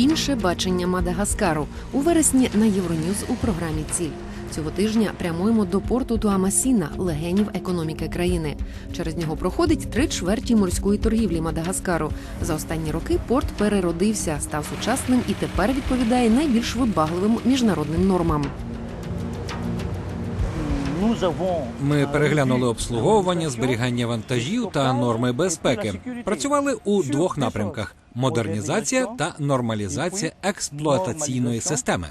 інше бачення Мадагаскару у вересні на Євроньюз у програмі Ціль. Цього тижня прямуємо до порту Туамасіна, легенів економіки країни. Через нього проходить три чверті морської торгівлі Мадагаскару. За останні роки порт переродився, став сучасним і тепер відповідає найбільш вибагливим міжнародним нормам. Ми переглянули обслуговування, зберігання вантажів та норми безпеки. Працювали у двох напрямках: модернізація та нормалізація експлуатаційної системи.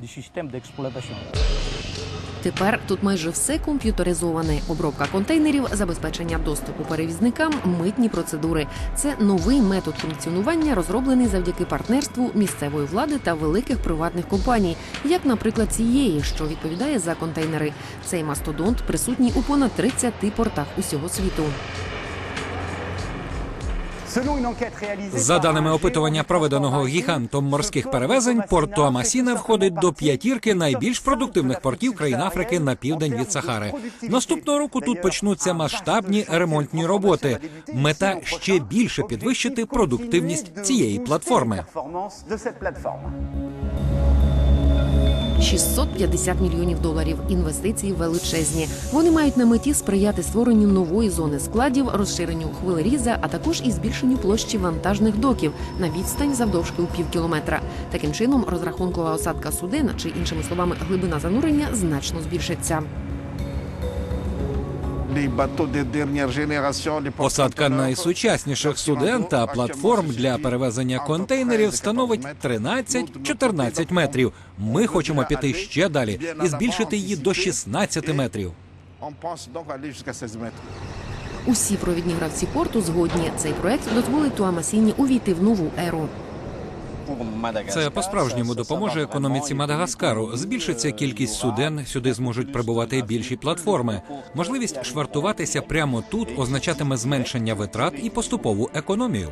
Тепер тут майже все комп'ютеризоване: обробка контейнерів, забезпечення доступу перевізникам, митні процедури. Це новий метод функціонування, розроблений завдяки партнерству місцевої влади та великих приватних компаній, як, наприклад, цієї, що відповідає за контейнери. Цей мастодонт присутній у понад 30 портах усього світу. За даними опитування, проведеного гігантом морських перевезень, порт Туамасіна входить до п'ятірки найбільш продуктивних портів країн Африки на південь від Сахари. Наступного року тут почнуться масштабні ремонтні роботи. Мета ще більше підвищити продуктивність цієї платформи. 650 мільйонів доларів. Інвестиції величезні. Вони мають на меті сприяти створенню нової зони складів, розширенню хвилеріза, а також і збільшенню площі вантажних доків на відстань завдовжки у пів кілометра. Таким чином, розрахункова осадка суден, чи іншими словами, глибина занурення значно збільшиться. Посадка найсучасніших суден та платформ для перевезення контейнерів становить 13-14 метрів. Ми хочемо піти ще далі і збільшити її до 16 метрів. Усі провідні гравці порту згодні. Цей проект дозволить Туамасіні увійти в нову еру. Це по-справжньому допоможе економіці Мадагаскару. Збільшиться кількість суден. Сюди зможуть прибувати більші платформи. Можливість швартуватися прямо тут означатиме зменшення витрат і поступову економію.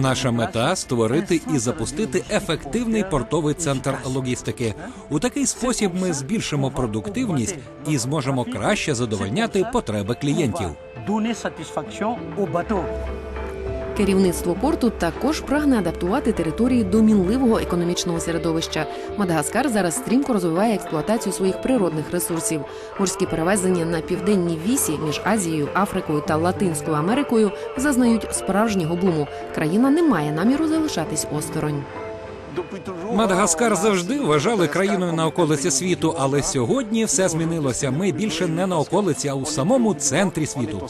Наша мета створити і запустити ефективний портовий центр логістики. У такий спосіб ми збільшимо продуктивність і зможемо краще задовольняти потреби клієнтів. Керівництво порту також прагне адаптувати території до мінливого економічного середовища. Мадагаскар зараз стрімко розвиває експлуатацію своїх природних ресурсів. Морські перевезення на південній вісі між Азією, Африкою та Латинською Америкою зазнають справжнього буму. Країна не має наміру залишатись осторонь. Мадагаскар завжди вважали країною на околиці світу, але сьогодні все змінилося. Ми більше не на околиці, а у самому центрі світу.